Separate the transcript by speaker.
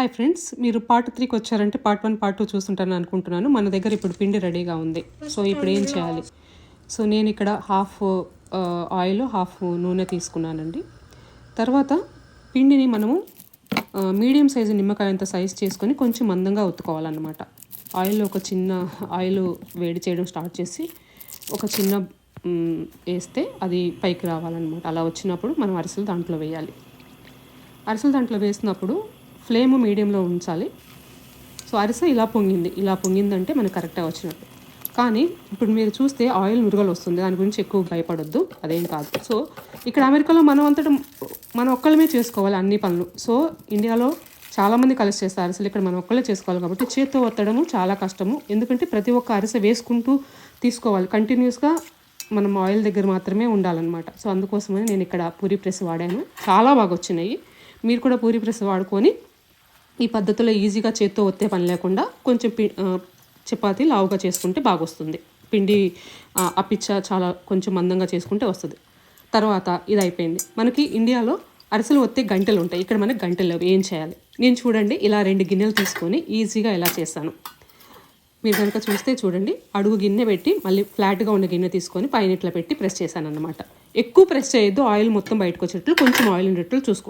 Speaker 1: Hi friends మీరు part త్రీకి వచ్చారంటే పార్ట్ వన్ పార్ట్ టూ చూస్తుంటారని అనుకుంటున్నాను. మన దగ్గర ఇప్పుడు పిండి రెడీగా ఉంది. సో ఇప్పుడు ఏం చేయాలి? సో నేను ఇక్కడ హాఫ్ ఆయిల్ హాఫ్ నూనె తీసుకున్నానండి. తర్వాత పిండిని మనము మీడియం సైజు నిమ్మకాయ అంత సైజ్ చేసుకొని కొంచెం మందంగా ఒత్తుకోవాలన్నమాట ఆయిల్లో ఒక చిన్న ఆయిల్ వేడి చేయడం స్టార్ట్ చేసి ఒక చిన్న వేస్తే అది పైకి రావాలన్నమాట. అలా వచ్చినప్పుడు మనం అరిసెలు దాంట్లో వేయాలి. అరిసెలు దాంట్లో వేసినప్పుడు ఫ్లేమ్ మీడియంలో ఉంచాలి. సో అరిసె ఇలా పొంగింది. ఇలా పొంగిందంటే మనకు కరెక్ట్గా వచ్చినట్టు. కానీ ఇప్పుడు మీరు చూస్తే ఆయిల్ మురుగలు వస్తుంది. దాని గురించి ఎక్కువ భయపడొద్దు. అదేం కాదు. సో ఇక్కడ అమెరికాలో మనం అంతటా మనం ఒక్కళ్ళమే చేసుకోవాలి అన్ని పనులు. సో ఇండియాలో చాలామంది కలిసి చేస్తారు అరిసెలు. ఇక్కడ మనం ఒక్కళ్ళే చేసుకోవాలి కాబట్టి చేత్తో ఒత్తడము చాలా కష్టము. ఎందుకంటే ప్రతి ఒక్క అరిసె వేసుకుంటూ తీసుకోవాలి. కంటిన్యూస్గా మనం ఆయిల్ దగ్గర మాత్రమే ఉండాలన్నమాట. సో అందుకోసమని నేను ఇక్కడ పూరి ప్రెస్ వాడాను. చాలా బాగా వచ్చినాయి. మీరు కూడా పూరి ప్రెస్ వాడుకొని ఈ పద్ధతిలో ఈజీగా చేత్తో ఒత్తే పని లేకుండా కొంచెం పి చపాతి లావుగా చేసుకుంటే బాగొస్తుంది. పిండి ఆ, అప్పిచ్చ చాలా కొంచెం మందంగా చేసుకుంటే వస్తుంది. తర్వాత ఇది అయిపోయింది మనకి ఇండియాలో అరిసెలు ఒత్తే గంటలు ఉంటాయి. ఇక్కడ మనకి గంటలు లేవు. ఏం చేయాలి? నేను చూడండి ఇలా రెండు గిన్నెలు తీసుకొని ఈజీగా ఎలా చేస్తాను. మీరు కనుక చూస్తే చూడండి అడుగు గిన్నె పెట్టి మళ్ళీ ఫ్లాట్గా ఉన్న గిన్నె తీసుకొని పైన ఇట్లా పెట్టి ప్రెస్ చేశాను అనమాట ఎక్కువ ప్రెస్ చేయొద్దు ఆయిల్ మొత్తం బయటకు వచ్చేటట్లు కొంచెం ఆయిల్ ఉండేట్లు చూసుకోండి.